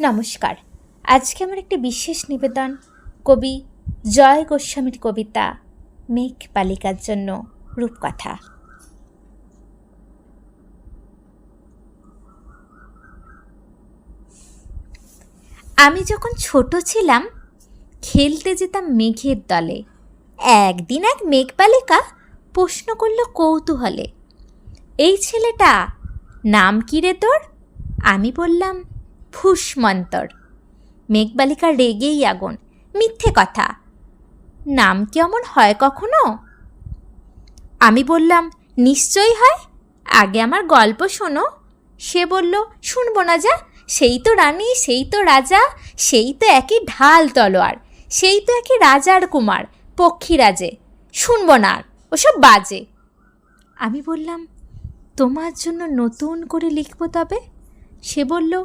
নমস্কার। আজকে আমার একটি বিশেষ নিবেদন, কবি জয় গোস্বামীর কবিতা, মেঘ বালিকার জন্য রূপকথা। আমি যখন ছোট ছিলাম, খেলতে যেতাম মেঘের দলে। একদিন এক মেঘ বালিকা প্রশ্ন করল কৌতূহলে, এই ছেলেটা, নাম কি রে তোর? আমি বললাম ফুসমন্তর। মেঘবালিকা রেগেই আগুন। মিথ্যে কথা। নাম কি অমন হয় কখনো? আমি বললাম, নিশ্চয়ই হয়। আগে আমার গল্প শোনো। সে বলল, শুনব না যা। সেই তো রানী, সেই তো রাজা, সেই তো একই ঢাল তলোয়ার, সেই তো একই রাজার কুমার, পক্ষীরাজে। শুনব না আর, ওসব বাজে। আমি বললাম, তোমার জন্য নতুন করে লিখব তবে? সে বলল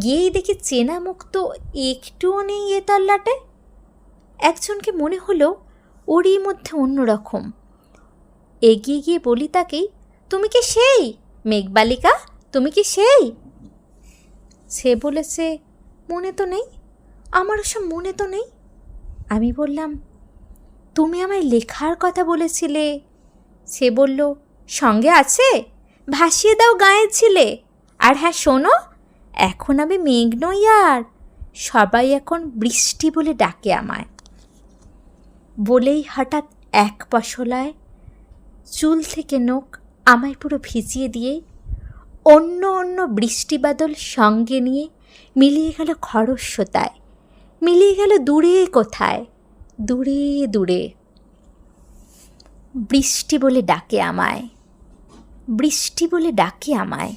গিয়েই দেখি চেনা মুখ তো একটুও নেই এ তল্লাটে। একজনকে মনে হলো ওরই মধ্যে অন্যরকম। এগিয়ে গিয়ে বলি তাকেই তুমি কি সেই, মেঘবালিকা? তুমি কি সেই? সে বলেছে, মনে তো নেই, আমার ওসব মনে তো নেই। আমি বললাম, তুমি আমায় লেখার কথা বলেছিলে। সে বলল, সঙ্গে আছে, ভাসিয়ে দাও গায়ের ছিলে। আর হ্যাঁ শোনো এখন আমি মেঘ নই আর। সবাই এখন বৃষ্টি বলে ডাকে আমায়। বলেই হঠাৎ এক পশলায় চুল থেকে নখ আমায় পুরো ভিজিয়ে দিয়ে অন্য অন্য বৃষ্টি বাদল সঙ্গে নিয়ে মিলিয়ে গেল খরস্বতায় মিলিয়ে গেল দূরে কোথায়? দূরে দূরে। বৃষ্টি বলে ডাকে আমায়। বৃষ্টি বলে ডাকে আমায়।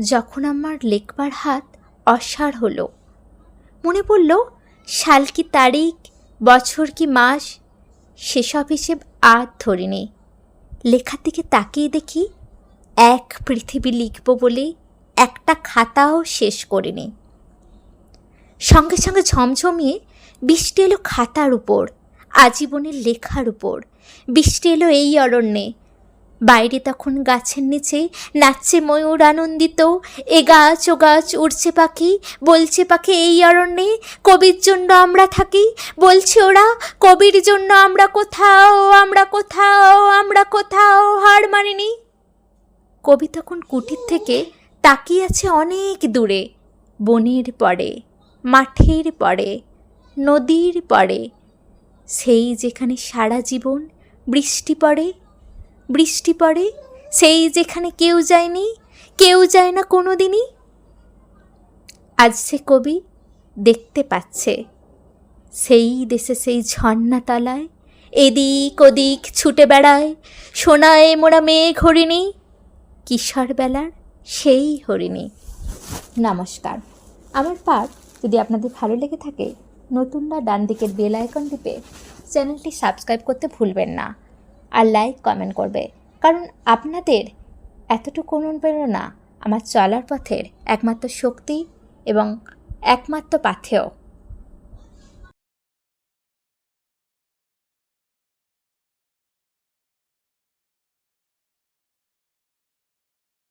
যখন আমার লেখবার হাত অসাড় হলো। মনে পড়ল, সাল কি তারিখ, বছর কি মাস, সেসব হিসেব আর ধরিনি। লেখার দিকে তাকিয়ে দেখি, এক পৃথিবী লিখব বলে একটা খাতাও শেষ করিনি। সঙ্গে সঙ্গে ঝমঝমিয়ে বৃষ্টি এলো খাতার উপর, আজীবনের লেখার উপর। বৃষ্টি এলো এই অরণ্যে বাইরে তখন গাছের নিচে নাচছে ময়ূর আনন্দিত। এ গাছ, ও গাছ, উড়ছে পাখি, বলছে পাখি, এই অরণ্যে কবির জন্য আমরা থাকি। বলছে ওরা, কবির জন্য আমরা কোথাও আমরা কোথাও আমরা কোথাও হার মানিনি। কবি তখন কুটির থেকে তাকিয়ে আছে অনেক দূরে, বনের পরে, মাঠের পরে, নদীর পরে। সেই যেখানে সারা জীবন বৃষ্টি পড়ে বৃষ্টি পড়ে, সেই যেখানে কেউ যায়নি, কেউ যায় না কোনো দিনই আজ সে কবি দেখতে পাচ্ছে, সেই দেশে সেই ঝর্ণা তলায়, এদিক ওদিক ছুটে বেড়ায়, সোনায় মোড়া মেঘ হরিণী, কিশোর বেলার সেই হরিণী। নমস্কার। আমার পাঠ যদি আপনাদের ভালো লেগে থাকে নতুনরা ডান দিকের বেল আইকন টিপে চ্যানেলটি সাবস্ক্রাইব করতে ভুলবেন না। আর লাইক কমেন্ট করবে। কারণ আপনাদের এতটুকু অনুপ্রেরণা আমার চলার পথের একমাত্র শক্তি এবং একমাত্র পাথেয়।